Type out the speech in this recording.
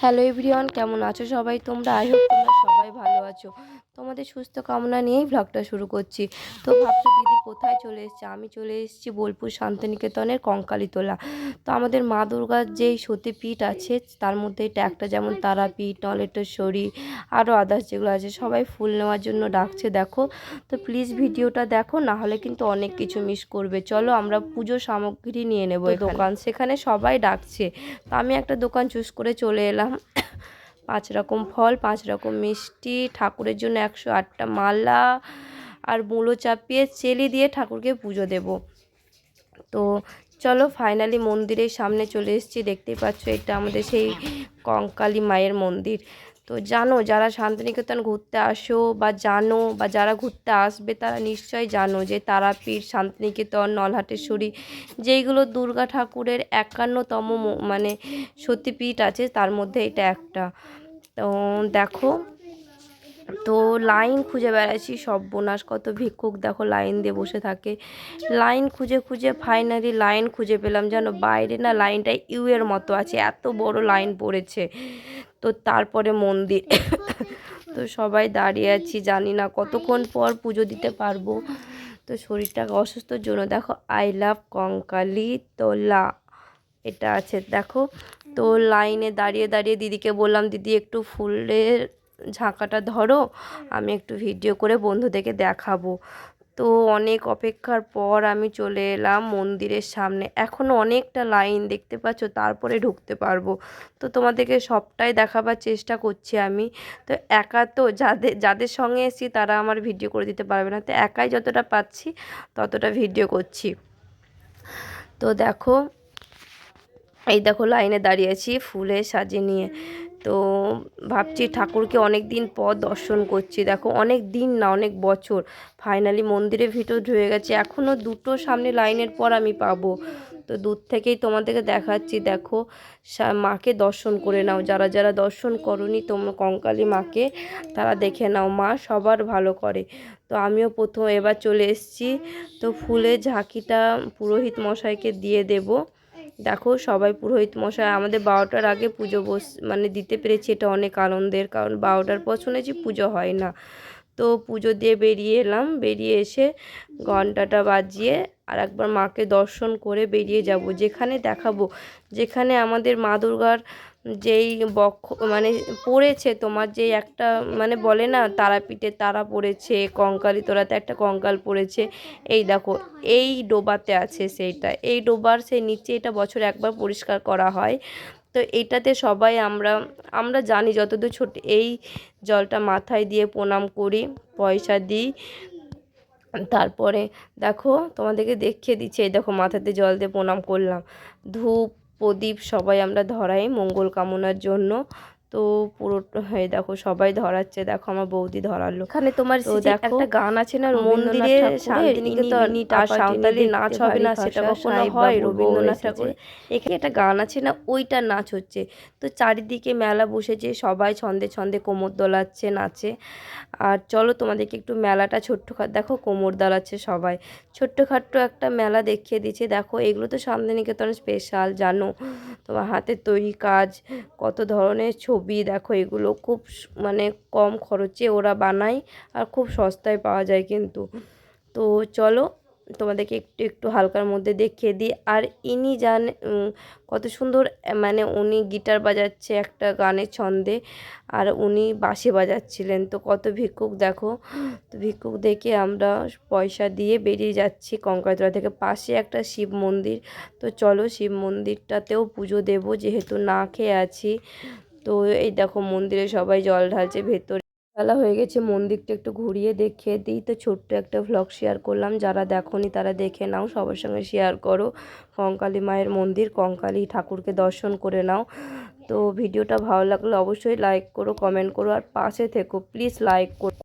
Hello everyone কেমন আছো সবাই? তোমরা আই হোপ তোমরা সবাই ভালো আছো। তোমাদের সুস্থ কামনা নিয়েই ভ্লগটা শুরু করছি। তো ভাবছ কোথায় চলে এসছে? আমি চলে এসেছি বোলপুর শান্তিনিকেতনের কঙ্কালীতলা। তো আমাদের মা দুর্গার যেই সতীপীঠ আছে তার মধ্যে এটা একটা যেমন তারাপীঠ নলেটেশ্বরী আরও আদার্স যেগুলো আছে সবাই ফুল নেওয়ার জন্য ডাকছে দেখো। তো প্লিজ ভিডিওটা দেখো না হলে কিন্তু অনেক কিছু মিস করবে। চলো আমরা পুজো সামগ্রী নিয়ে নেব দোকান। সেখানে সবাই ডাকছে। তো আমি একটা দোকান চুজ করে চলে এলাম। পাঁচ রকম ফল পাঁচ রকম মিষ্টি ঠাকুরের জন্য একশো আটটা মালা আর মূলো চাপিয়ে চেলি দিয়ে ঠাকুরকে পুজো দেব। তো চলো ফাইনালি মন্দিরের সামনে চলে এসেছি, দেখতেই পাচ্ছ এটা আমাদের সেই কঙ্কালী মায়ের মন্দির। তো জানো, যারা শান্তিনিকেতন ঘুরতে আসো বা জানো বা যারা ঘুরতে আসবে, তারা নিশ্চয়ই জানো যে তারাপীঠ, শান্তিনিকেতন, নলহাটেশ্বরী, যেইগুলো দুর্গা ঠাকুরের একান্নতম মানে সতীপীঠ আছে, তার মধ্যে এটা একটা। তো দেখো তো লাইন খুঁজে বেড়াচ্ছি, সব বোনাস কত ভিক্ষুক দেখো লাইন দিয়ে বসে থাকে। লাইন খুঁজে খুঁজে ফাইনালি লাইন খুঁজে পেলাম, যেন বাইরে না লাইনটা ইউ এর মতো আছে, এত বড় লাইন পড়েছে। তো তারপরে মন্দির। তো সবাই দাঁড়িয়ে আছি, জানি না কতক্ষণ পর পুজো দিতে পারব। তো শরীরটা অসুস্থর জন্য দেখো আই লাভ কঙ্কালি তোলা এটা আছে, দেখো। তো লাইনে দাঁড়িয়ে দাঁড়িয়ে দিদিকে বললাম, দিদি, একটু ফুলের ঝাঁকাটা ধরো, আমি একটু ভিডিও করে বন্ধুদেরকে দেখাবো। তো অনেক অপেক্ষার পর আমি চলে এলাম মন্দিরের সামনে। এখনও অনেকটা লাইন দেখতে পাচ্ছ, তারপরে ঢুকতে পারব। তো তোমাদেরকে সবটাই দেখাবার চেষ্টা করছি আমি। তো একা তো যাদের যাদের সঙ্গে এসেছি তারা আমার ভিডিও করে দিতে পারবে না। তো একাই যতটা পাচ্ছি ততটা ভিডিও করছি। তো দেখো এই দেখো লাইনে দাঁড়িয়ে আছি, ফুলে সাজে নিয়ে। তো ভাবছি ঠাকুরকে অনেক দিন পর দর্শন করছি। দেখো অনেক দিন না, অনেক বছর। ফাইনালি মন্দিরের ভিতর ঢুকে গেছে। এখনও দুটো সামনে লাইনের পর আমি পাবো। তো দূর থেকেই তোমাদেরকে দেখাচ্ছি, দেখো। মাকে দর্শন করে নাও। যারা যারা দর্শন করনি তোমরা কঙ্কালী মাকে তারা দেখে নাও। মা সবার ভালো করে। তো আমিও প্রথম এবার চলে এসেছি। তো ফুলের ঝাঁকিটা পুরোহিত মশাইকে দিয়ে দেবো। দেখো সবাই পুরোহিত মশাই, আমাদের বারোটার আগে পুজো বস মানে দিতে পেরেছি, এটা অনেক আনন্দের, কারণ বারোটার পর শুনেছি পুজো হয় না। তো পুজো দিয়ে বেরিয়ে এলাম। বেরিয়ে এসে ঘন্টাটা বাজিয়ে আর একবার মাকে দর্শন করে বেরিয়ে যাব। যেখানে দেখাবো, যেখানে আমাদের মা দুর্গার যেই বক্ষ মানে পড়েছে তোমার যেই একটা মানে বলে না তারাপীঠে তারা পড়েছে, কঙ্কালি তোরাতে একটা কঙ্কাল পড়েছে। এই দেখো, এই ডোবাতে আছে সেইটা। এই ডোবার সেই নিচে এটা বছরে একবার পরিষ্কার করা হয়। তো এটাতে সবাই আমরা আমরা জানি যতদূর ছোট, এই জলটা মাথায় দিয়ে প্রণাম করি, পয়সা দিই। তারপরে দেখো তোমাদেরকে দেখিয়ে দিচ্ছে, এই দেখো মাথাতে জল দিয়ে প্রণাম করলাম। ধূপ, প্রদীপ সবাই আমরা ধরাই মঙ্গল কামনার জন্য। তো পুরো হয়ে দেখো সবাই ধরাচ্ছে দেখো আমার বৌদি ধরালো। এখানে তোমার একটা গান আছে না মন্দিরে মন্দিরে শান্তিনিকেতন আর সাঁওতালি নাচ হবে না সেটা কখনো হয় রবীন্দ্রনাথ ঠাকুর এখানে একটা গান আছে না ওইটা নাচ হচ্ছে। তো চারিদিকে মেলা বসেছে সবাই ছন্দে ছন্দে কোমর দোলাচ্ছে নাচে। আর চলো তোমাদেরকে একটু মেলাটা ছোট্ট খাট দেখো কোমর দোলাচ্ছে সবাই। ছোট্টখাট্ট একটা মেলা দেখিয়ে দিচ্ছে। দেখো এগুলো তো শান্তিনিকেতন স্পেশাল জানো? তোমার হাতের তৈরি কাজ কত ধরনের ছবি। দেখো এগুলো খুব মানে কম খরচে ওরা বানায় আর খুব সস্তায় পাওয়া যায় কিন্তু। তো চলো তোমাদেরকে একটু একটু হালকার মধ্যে দেখিয়ে দিই। আর ইনি জান কত সুন্দর মানে উনি গিটার বাজাচ্ছে একটা গানের ছন্দে আর উনি বাঁশি বাজাচ্ছিলেন। তো কত ভিক্ষুক, দেখো। তো ভিক্ষুক দেখে আমরা পয়সা দিয়ে বেরিয়ে যাচ্ছি কঙ্কালতলা থেকে পাশে একটা শিব মন্দির। তো চলো শিব মন্দিরটাতেও পুজো দেবো, যেহেতু না খেয়ে আছি। তো এই দেখো মন্দিরে সবাই জল ঢালছে, ভেতরে বেলা হয়ে গেছে, মন্দিরটা একটু ঘুরিয়ে দেখিয়ে দিই। তো ছোট্ট একটা ভ্লগ শেয়ার করলাম, যারা দেখোনি তারা দেখে নাও, সবার সঙ্গে শেয়ার করো। কঙ্কালী মায়ের মন্দির, কঙ্কালী ঠাকুরকে দর্শন করে নাও। তো ভিডিওটা ভালো লাগলে অবশ্যই লাইক করো কমেন্ট করো, আর পাশে থেকো প্লিজ লাইক করো।